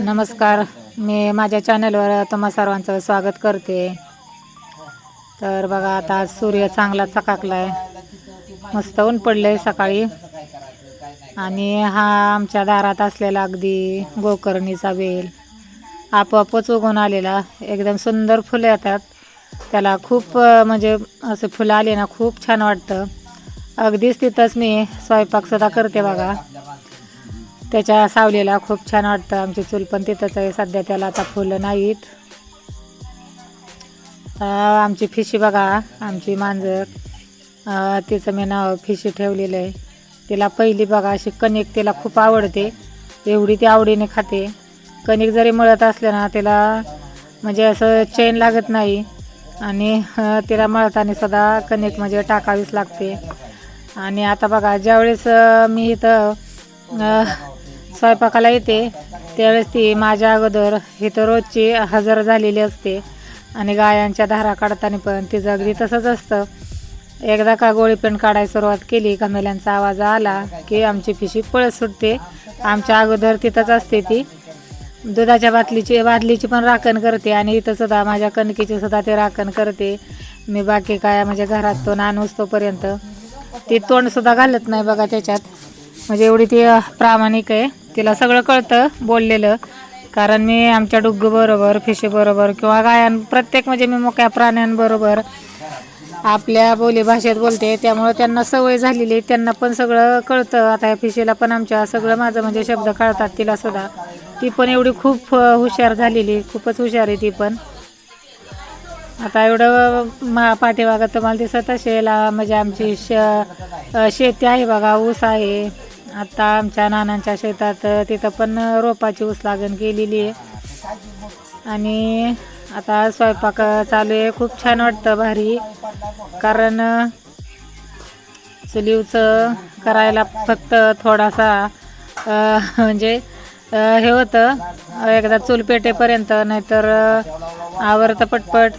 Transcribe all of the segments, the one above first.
नमस्कार. मी माझ्या चॅनलवर तुम्हा सर्वांचं स्वागत करते. तर बघा आता आज सूर्य चांगला चकाकलाय. मस्त ऊन पडलंय सकाळी. आणि हा आमच्या दारात असलेला अगदी गोकर्णीचा वेल आपोआपच उगवून आलेला. एकदम सुंदर फुलं येतात. त्याला खूप म्हणजे असं फुलं आली ना खूप छान वाटतं. अगदीच तिथंच मी स्वयंपाकसुद्धा करते बघा. त्याच्या सावलीला खूप छान वाटतं. आमची चूल पण तिथंच आहे. सध्या त्याला आता फुलं नाहीत. आमची फिशी बघा. आमची मांजर. तिचं मी नाव फिशी ठेवलेलं आहे. तिला पहिली बघा अशी कणिक तिला खूप आवडते. एवढी ती आवडीने खाते. कणिक जरी मळत असले ना तिला म्हणजे असं चैन लागत नाही. आणि तिला मळताना सुद्धा कणिक म्हणजे टाकावीच लागते. आणि आता बघा ज्यावेळेस मी इथं स्वयंपाकाला येते. त्यावेळेस ती माझ्या अगोदर इथं रोजची हजर झालेली असते. आणि गायांच्या धारा काढताना पण तिचं अगदी तसंच असतं. एकदा का गोळीपेंड काढायला सुरुवात केली कमेल्यांचा आवाज आला की आमची पिशी पळत सुटते. आमच्या अगोदर तिथंच असते ती. दुधाच्या बाटलीची बादलीची पण राखण करते आणि इथं सुद्धा माझ्या कणकीची सुद्धा ते राखण करते. मी बाकी काय म्हणजे घरात तो नानूस तोपर्यंत. ती तोंडसुद्धा घालत नाही बघा त्याच्यात. म्हणजे एवढी ती प्रामाणिक आहे. तिला सगळं कळतं बोललेलं. कारण मी आमच्या डुग्गू बरोबर किंवा गायन प्रत्येक म्हणजे मी मोक्या प्राण्यांबरोबर आपल्या बोलीभाषेत बोलते. त्यामुळं त्यांना सवय झालेली त्यांना पण सगळं कळतं. आता या फिशीला पण आमच्या सगळं माझं म्हणजे शब्द कळतात तिला सुद्धा. ती पण एवढी खूप हुशार झालेली खूपच हुशार आहे ती पण. आता एवढं मा पाठीमागं तुम्हाला दिसत असेल म्हणजे आमची श शेती आहे बघा ऊस आहे. आता आमच्या नानांच्या शेतात तिथं पण रोपाची ऊस लागण केलेली आहे. आणि आता स्वयंपाक चालू आहे. खूप छान वाटतं भारी. कारण अं, चुलीवचं करायला फक्त थोडासा म्हणजे हे होतं. एकदा चूल पेटेपर्यंत नाहीतर आवरतं पटपट.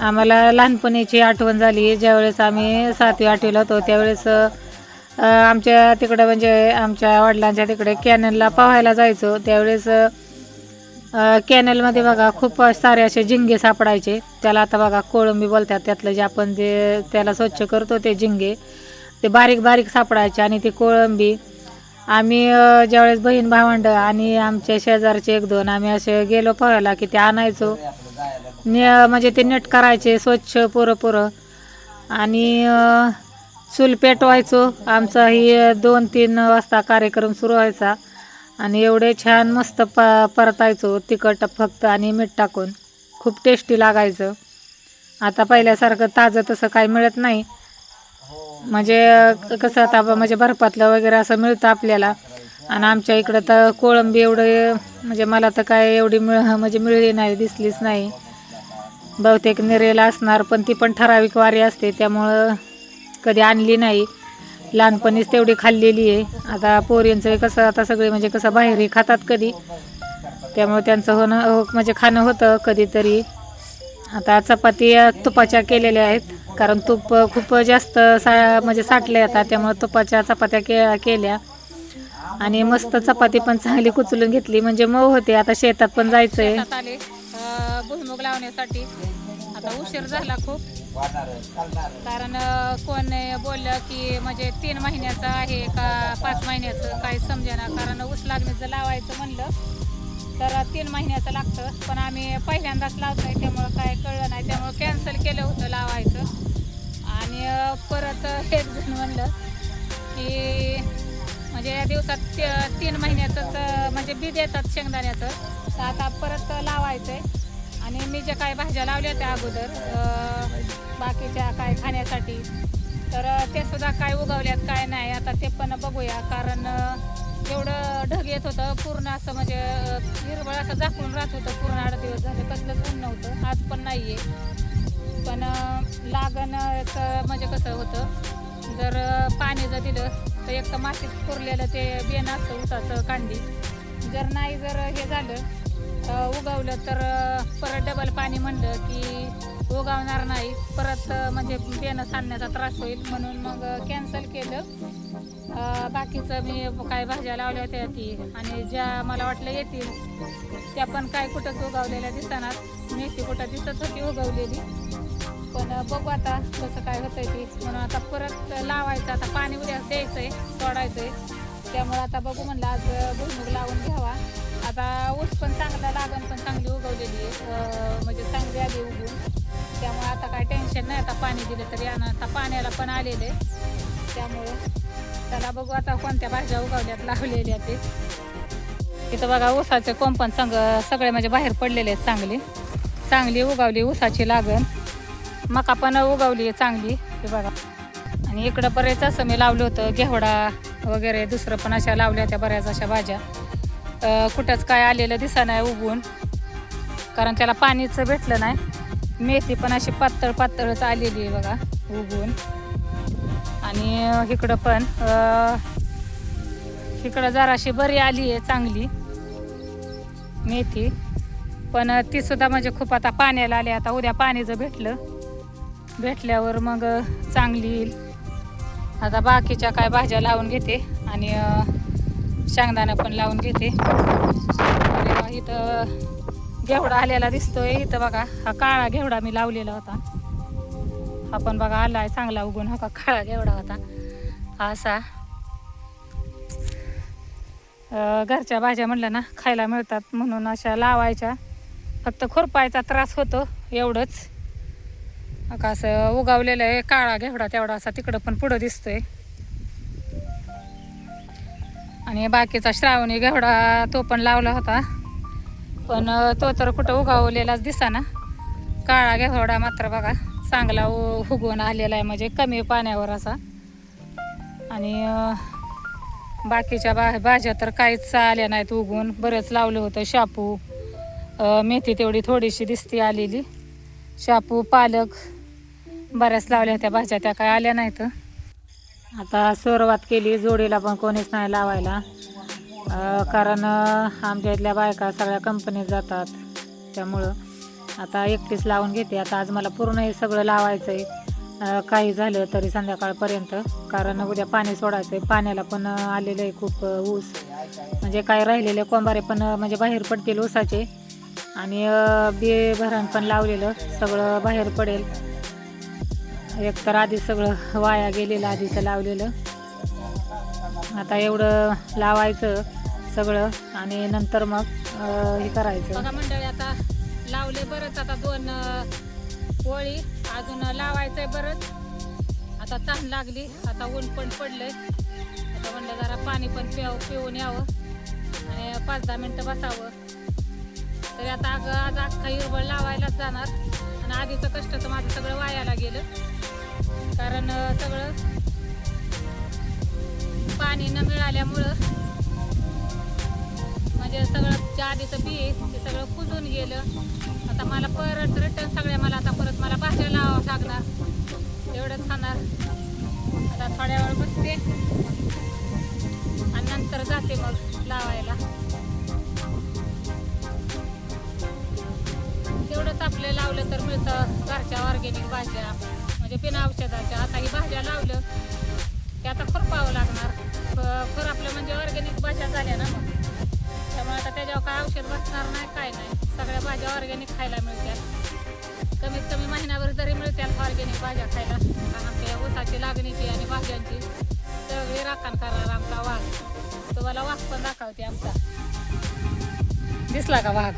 आम्हाला लहानपणीची आठवण झाली. ज्यावेळेस आम्ही सातवी आठवीला होतो त्यावेळेस आमच्या तिकडं म्हणजे आमच्या वडिलांच्या तिकडे कॅनलला पोहायला जायचो. त्यावेळेस कॅनलमध्ये बघा खूप सारे असे झिंगे सापडायचे. त्याला आता बघा कोळंबी बोलतात. त्यातलं जे आपण जे त्याला स्वच्छ करतो ते झिंगे ते बारीक बारीक सापडायचे आणि ती कोळंबी. आम्ही ज्यावेळेस बहीण भावंड आणि आमच्या शेजारचे एक दोन आम्ही असे गेलो पोहायला की ते आणायचो. म्हणजे ते नीट करायचे स्वच्छ पोरं पोरं. आणि चूल पेटवायचो. आमचा ही दोन तीन वाजता कार्यक्रम सुरू व्हायचा. आणि एवढे छान मस्त प परतायचो तिखट फक्त आणि मीठ टाकून. खूप टेस्टी लागायचं. आता पहिल्यासारखं ताजं तसं काही मिळत नाही. म्हणजे कसं आता म्हणजे बर्फातलं वगैरे असं मिळतं आपल्याला. आणि आमच्या इकडं तर कोळंबी एवढं म्हणजे मला तर काय एवढी मिळ म्हणजे मिळली नाही दिसलीच नाही. बहुतेक निरेला असणार पण ती पण ठराविक वारी असते त्यामुळं कधी आणली नाही. लहानपणीच तेवढी खाल्लेली आहे. आता पोरींचं कसं आता सगळे म्हणजे कसं बाहेरही खातात कधी. त्यामुळे त्यांचं होणं हो- म्हणजे खाणं होतं कधीतरी. आता चपाती तुपाच्या केलेल्या आहेत कारण तूप खूप जास्त सा म्हणजे साठले आता त्यामुळे तुपाच्या चपात्या के केल्या. आणि मस्त चपाती पण चांगली कुचलून घेतली म्हणजे मऊ होते. आता शेतात पण जायचं आहे भुईमुग लावण्यासाठी. आता उशीर झाला खूप. कारण कोण बोललं की म्हणजे तीन महिन्याचं आहे का पाच महिन्याचं काही समजेना. कारण ऊस लागणीचं लावायचं म्हणलं तर तीन महिन्याचं लागतं. पण आम्ही पहिल्यांदाच लावत नाही त्यामुळं काय कळलं नाही. त्यामुळं कॅन्सल केलं होतं लावायचं. आणि परत एक जण म्हणलं की म्हणजे या दिवसात ते- तीन महिन्याचंच म्हणजे बी देतात शेंगदाण्याचं. तर आता परत लावायचं आहे आणि मी ज्या काय भाज्या लावल्या त्या अगोदर बाकीच्या काय खाण्यासाठी तर ते सुद्धा काय उगवल्यात काय नाही आता ते पण बघूया. कारण एवढं ढग येत होतं पूर्ण असं म्हणजे हिरवळ असं झाकून राहत होतं पूर्ण आठ दिवस झाले कसलंच ऊन नव्हतं आज पण नाही आहे पण लागण लागणचं म्हणजे कसं होतं जर पाणी जर दिलं तर एक तर मातीत पुरलेलं ते बेन असतं उसाचं कांडी. जर नाही जर हे झालं उगवलं तर परत डबल पाणी म्हणलं की उगवणार नाही. परत म्हणजे बेणं सांडण्याचा त्रास होईल म्हणून मग कॅन्सल केलं. बाकीचं मी काय भाज्या लावल्या होत्या ती आणि ज्या मला वाटलं येतील त्या पण काय कुठंच उगवलेल्या दिसणार मेथी कुठं दिसत होती उगवलेली. पण बघू आता कसं काय होतंय ती. म्हणून आता परत लावायचं आता पाणी उद्या द्यायचं आहे सोडायचं आहे त्यामुळे आता बघू म्हणलं आज भुईमुग लावून घ्यावा. आता ऊस पण चांगला लागण पण चांगली उगवलेली आहे. म्हणजे चांगली आली उगवून. त्यामुळे आता काय टेन्शन नाही. आता पाणी दिलं तरी आणि आता पाण्याला पण आलेलं आहे. त्यामुळे त्याला बघू आता कोणत्या भाज्या उगवल्यात लावलेल्या ते. इथं बघा ऊसाचे कोंपण चांग सगळे म्हणजे बाहेर पडलेले आहेत चांगली. चांगली उगवली ऊसाची लागण. मका पण उगवली आहे चांगली. हे बघा. आणि इकडं बरेच असं मी लावलं होतं घेवडा वगैरे दुसरं पण अशा लावल्या होत्या बऱ्याच अशा भाज्या. कुठंच काय आलेलं दिसा नाही उगून. कारण त्याला पाणीचं भेटलं नाही. मेथी पण अशी पातळ पातळच आलेली आहे बघा उगून. आणि इकडं पण इकडं जराशी बरी आली आहे चांगली. मेथी. पण ती सुद्धा म्हणजे खूप आता पाण्याला आली आता उद्या पाणीचं भेटलं. भेटल्यावर मग चांगली येईल. आता बाकीच्या काय भाज्या लावून घेते. आणि शेंगदाणा पण लावून घेते. अरे इथं घेवडा आलेला दिसतोय. इथं बघा हा काळा घेवडा मी लावलेला होता. हा पण बघा आला आहे चांगला उगून. हा का काळा घेवडा होता. हा असा. घरच्या भाज्या म्हणलं ना खायला मिळतात म्हणून अशा लावायच्या. फक्त खुरपायचा त्रास होतो एवढंच. का असं उगावलेलं आहे काळा घेवडा तेवढा असा तिकडं पण पुढं दिसतोय. आणि बाकीचा श्रावणी घेवडा तो पण लावला होता. पण तो तर कुठं उगावलेलाच दिसाना. काळा घेवडा मात्र बघा चांगला उ- उगवून आलेला आहे म्हणजे कमी पाण्यावर असा. आणि बाकीच्या बा भाज्या तर काहीच आल्या नाहीत उगवून. बरंच लावलं होतं शापू. मेथी तेवढी थोडीशी दिसती आलेली. शापू पालक बऱ्याच लावल्या होत्या भाज्या त्या काय आल्या नाहीत. आता सुरुवात केली जोडीला पण कोणीच नाही लावायला. कारण आमच्या इथल्या बायका सगळ्या कंपनीत जातात. त्यामुळं आता एकटीच लावून घेते. आता आज मला पूर्ण हे सगळं लावायचं आहे काही झालं तरी संध्याकाळपर्यंत. कारण उद्या पाणी सोडायचं आहे पाण्याला पण आलेलं आहे खूप ऊस. म्हणजे काय राहिलेले कोंबारे पण म्हणजे बाहेर पडतील ऊसाचे. आणि अं, बी भरण पण लावलेलं. सगळं बाहेर पडेल. एक तर आधी सगळं वाया गेलेलं आधीचं लावलेलं. आता एवढं लावायचं सगळं आणि नंतर मग हे करायचं. बघा मंडळी आता लावले बरंच. आता दोन ओळी पोळी अजून लावायचंय बरंच. आता तहान लागली. आता ऊन पण पडलंय. आता म्हणलं जरा पाणी पण पिव पिऊन यावं आणि पाच दहा मिनटं बसावं. तरी आता अगं आज अख्खा हिरबळ लावायलाच जाणार. आणि आधीचं कष्ट तर माझं सगळं वायाला गेलं. कारण सगळं पाणी न मिळाल्यामुळं म्हणजे सगळं जे आधीचं बी आहे ते सगळं कुजून गेलं. आता मला परत रिटर्न सगळ्या मला आता परत मला भाज्या लावावं लागणार. एवढंच खाणार. आता थोड्या वेळ बसते. आणि नंतर जाते मग लावायला. तेवढंच आपलं लावलं तर मिळतं घरच्या ऑर्गेनिक भाज्या. म्हणजे बिना औषधाच्या. आता ही भाज्या लावलं की आता खुरपावं लागणार. ख- आपलं म्हणजे ऑर्गॅनिक भाज्या झाल्या ना. मग त्यामुळे आता त्याच्यावर काय औषध बसणार नाही काय नाही. सगळ्या भाज्या ऑर्गॅनिक खायला मिळतात कमीत कमी महिन्याभर तरी मिळतात ऑर्गॅनिक भाज्या खायला. कारण आमच्या ऊसाची लागणीची आणि भाज्यांची सगळी राखण करणार आमचा वाघ. तुम्हाला वाघ पण दाखवते आमचा. दिसला का वाघ?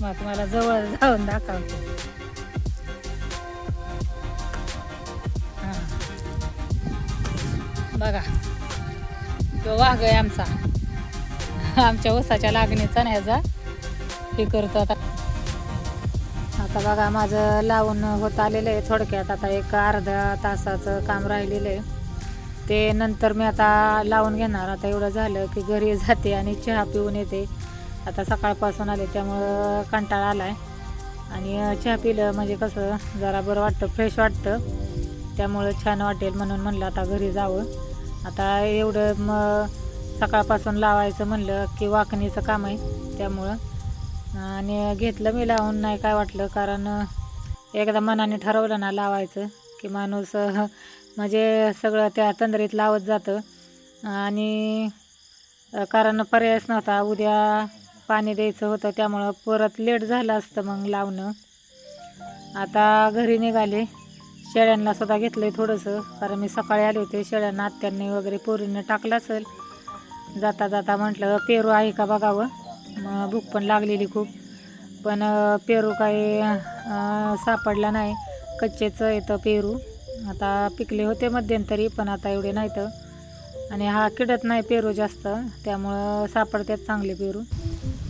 मग तुम्हाला जवळ जाऊन दाखवते. बघा तो वाघ आहे आमचा. आमच्या उसाच्या लागणीचा नाही हे करतो आता. आता बघा माझं लावून होत आलेलं आहे थोडक्यात. आता एक अर्ध्या तासाचं काम राहिलेलं आहे. ते नंतर मी आता लावून घेणार. आता एवढं झालं की घरी जाते आणि चहा पिऊन येते. आता सकाळपासून आले त्यामुळं कंटाळा आला आहे आणि चहा पिलं म्हणजे कसं जरा बरं वाटतं फ्रेश वाटतं. त्यामुळं छान वाटेल म्हणून म्हणलं आता घरी जावं. आता एवढं मग सकाळपासून लावायचं म्हणलं की वाकणीचं काम आहे त्यामुळं. आणि घेतलं मी लावून नाही काय वाटलं कारण एकदा मनाने ठरवलं ना लावायचं की माणूस म्हणजे सगळं त्या तंद्रीत लावत जातं. आणि कारण पर्यायच नव्हता उद्या पाणी द्यायचं होतं त्यामुळं परत लेट झालं असतं मग लावणं. आता घरी निघाले शेळ्यांना सुद्धा घेतलं आहे थोडंसं. कारण मी सकाळी आले होते शेळ्यांना आत्यांनी वगैरे पोरींनी टाकलं असेल. जाता जाता म्हटलं पेरू आहे का बघावं? मग भूक पण लागलेली खूप. पण पेरू काही सापडला नाही. कच्चेच येतं पेरू. आता पिकले होते मध्यंतरी पण आता एवढे नाही तर आणि हा किडत नाही पेरू जास्त. त्यामुळं सापडतात चांगले पेरू.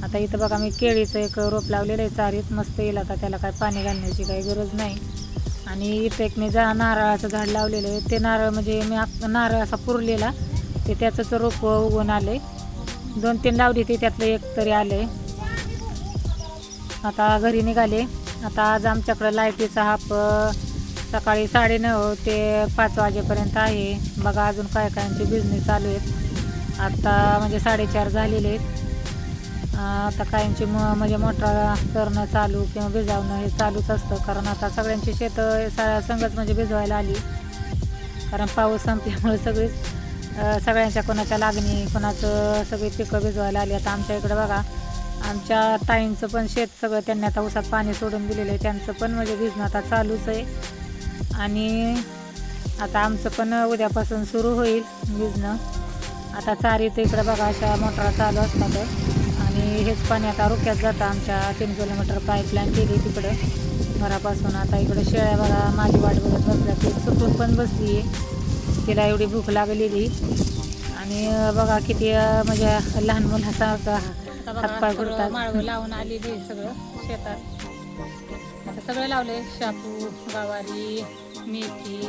आता इथं बघा मी केळीचं एक रोप लावलेलं आहे चारीत. मस्त येईल आता त्याला काय पाणी घालण्याची काही गरज नाही. आणि इथे एक मी जा नारळाचं झाड लावलेलं आहे ते नारळ म्हणजे मी नारळ असा पुरलेला ते त्याचंच रोप उगवून आले दोन तीन लावली ती त्यातलं एक तरी आले आता घरी निघाले. आता आज आमच्याकडं लाईटीचा हाप सकाळी सकाळी साडेनऊ ते पाच वाजेपर्यंत आहे. बघा अजून काय कायांचे बिझनेस चालू आहेत. आत्ता म्हणजे साडेचार झालेले आहेत. आता काहींची म म्हणजे मोटर करणं चालू किंवा भिजावणं हे चालूच असतं. कारण आता सगळ्यांची शेतं सा संगच म्हणजे भिजवायला आली. कारण पाऊस संपल्यामुळे सगळीच सगळ्यांच्या कोणाच्या लागणी कोणाचं सगळी पिकं भिजवायला आली. आता आमच्या इकडं बघा आमच्या ताईंचं पण शेत सगळं त्यांनी आता उसात पाणी सोडून दिलेलं आहे. त्यांचं पण म्हणजे भिजणं आता चालूच आहे. आणि आता आमचं पण उद्यापासून सुरू होईल भिजणं. आता चारीत इकडं बघा अशा मोटरा चालू असतात. आणि हेच पाणी आता रोक्यात जातं. आमच्या तीन किलोमीटर पाईपलाईन केली तिकडं. घरापासून आता इकडं शेळ्या बघा माझी वाट बघत बसल्या. ती सुटून पण बसली. तिला एवढी भूक लागलेली. आणि बघा किती म्हणजे लहान मुलासारखं हातपाय करतात माळवं लावून आलेली आहे सगळं शेतात. आता सगळं लावलंय. शापू गवारी मेथी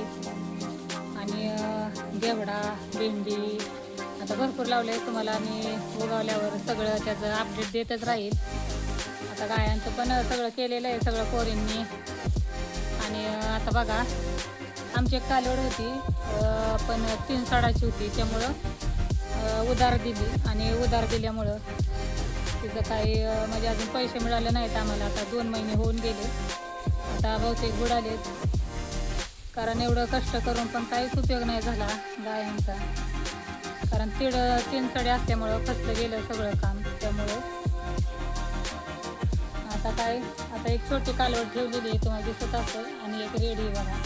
आणि अं, घेवडा भेंडी आता भरपूर लावले तुम्हाला आणि उगवल्यावर सगळं त्याचं अपडेट देतच राहील. आता गायांचं पण सगळं केलेलं आहे सगळं कोरींनी आणि आता बघा आमची एक कालवड होती पण तीन साडाची होती त्यामुळं उधार दिली. आणि उधार दिल्यामुळं तिथं काही म्हणजे अजून पैसे मिळाले नाहीत आम्हाला. आता दोन महिने होऊन गेले. आता बहुतेक बुडालेत. कारण एवढं कष्ट करून पण काहीच उपयोग नाही झाला गायांचा. कारण तीड तीन सडे असल्यामुळं फसलं गेलं सगळं काम त्यामुळं. आता काय आता एक छोटी कालवड ठेवलेली आहे तुम्हाला दिसत असेल आणि एक रेडी बघा.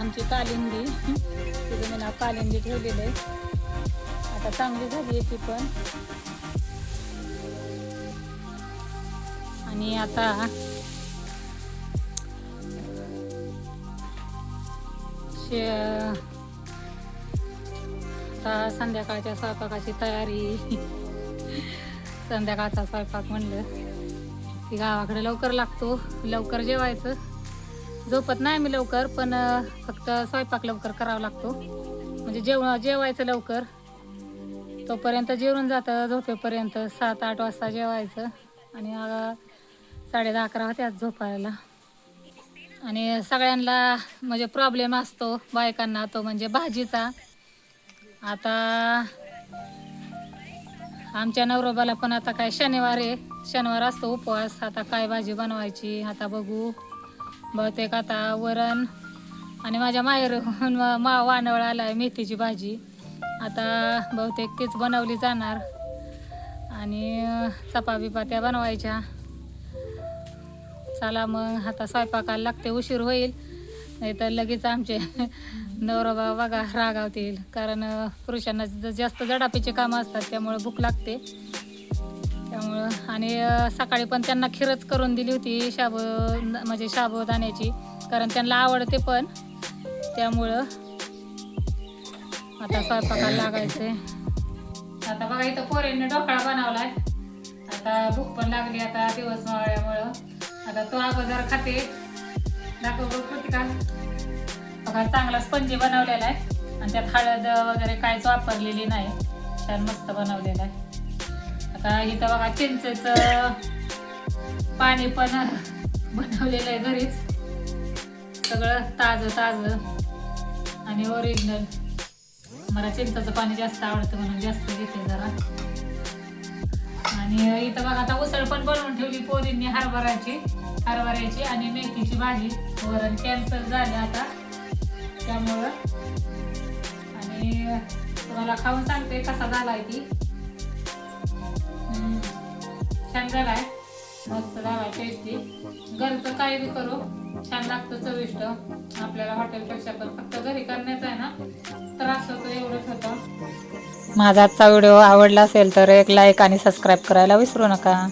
आमची कालिंदी तिथे मी नाव कालिंदी ठेवलेली आहे. आता चांगली झाली आहे ती पण. आणि आता शे आता संध्याकाळच्या स्वयंपाकाची तयारी. संध्याकाळचा स्वयंपाक म्हणलं की गावाकडे लवकर लागतो लवकर जेवायचं. झोपत नाही मी लवकर पण फक्त स्वयंपाक लवकर करावा लागतो. म्हणजे जेव जेवायचं लवकर. तोपर्यंत जेवून जातं झोपेपर्यंत सात आठ वाजता जेवायचं. आणि साडेदहा साडे दहा अकरा होत्यात झोपायला. आणि सगळ्यांना म्हणजे प्रॉब्लेम असतो बायकांना तो म्हणजे भाजीचा. आता आमच्या नवरोबाला पण आता काय शनिवार आहे. शनिवार असतो उपवास. आता काय भाजी बनवायची आता बघू. बहुतेक आता वरण आणि माझ्या माहेर मा वानवळ आला आहे मेथीची भाजी. आता बहुतेक तीच बनवली जाणार. आणि चपा बिपा त्या बनवायच्या. चला मग आता स्वयंपाकाला लागते उशीर होईल. नाही तर लगेच आमचे नवरा बघा रागावतील. कारण पुरुषांना जास्त जडापीचे कामं असतात त्यामुळे भूक लागते. त्यामुळं आणि सकाळी पण त्यांना खीरच करून दिली होती शाब न- म्हणजे शाबदाण्याची. कारण त्यांना आवडते पण. त्यामुळं आता स्वयंपाकाला लागायचे आता बघा इथं पोरींनी ढोकळा बनवलाय. आता भूक पण लागली आता दिवस मावळ्यामुळं आता तो अगोदर खाते. दाखव बघ कृतिका बघा चांगला स्पंजी बनवलेला आहे. आणि त्यात हळद वगैरे काहीच वापरलेली नाही. छान मस्त बनवलेला आहे. आता इथं बघा चिंचेचं पाणी पण बनवलेलं आहे घरीच. सगळं ताजं ताजं. आणि ओरिजिनल मला चिंचाचं पाणी जास्त आवडतं म्हणून जास्त घेते जरा. आणि आणि इथं बघा आता उसळ पण बनवून ठेवली पोरींनी हरभराची हरभऱ्याची आणि मेथीची भाजी. वरण कॅन्सल झाले आता. त्यामुळं. आणि तुम्हाला खाऊन सांगते कसा झालाय ती. छान झालाय. मस्त झाला टेस्टी घरचं काही बी करू. छान लागतं चविष्ट. आपल्याला हॉटेलपेक्षा पण. फक्त घरी करण्याचं आहे ना त्रास होतो एवढंच होतं. माझा आजचा व्हिडिओ आवडला असेल तर एक लाईक आणि सबस्क्राईब करायला विसरू नका.